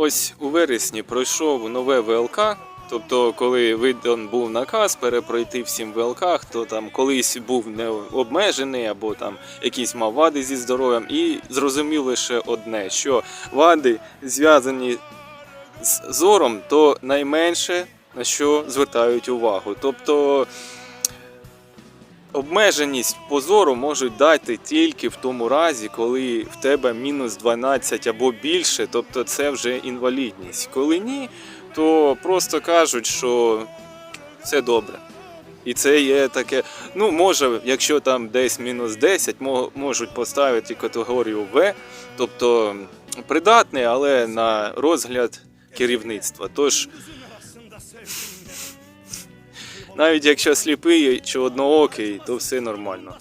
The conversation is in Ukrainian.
Ось у вересні пройшов нове ВЛК. Тобто, коли видан був наказ перепройти всім ВЛК, хто там колись був не обмежений або там якісь мав вади зі здоров'ям, і зрозумів лише одне, що вади зв'язані з зором, то найменше на що звертають увагу. Тобто обмеженість по зору можуть дати тільки в тому разі, коли в тебе мінус 12 або більше, тобто це вже інвалідність. Коли ні, то просто кажуть, що все добре. І це є таке. Ну, може, якщо там десь мінус 10, можуть поставити категорію В, тобто придатний, але на розгляд керівництва. Тож, навіть якщо сліпий чи одноокий, то все нормально.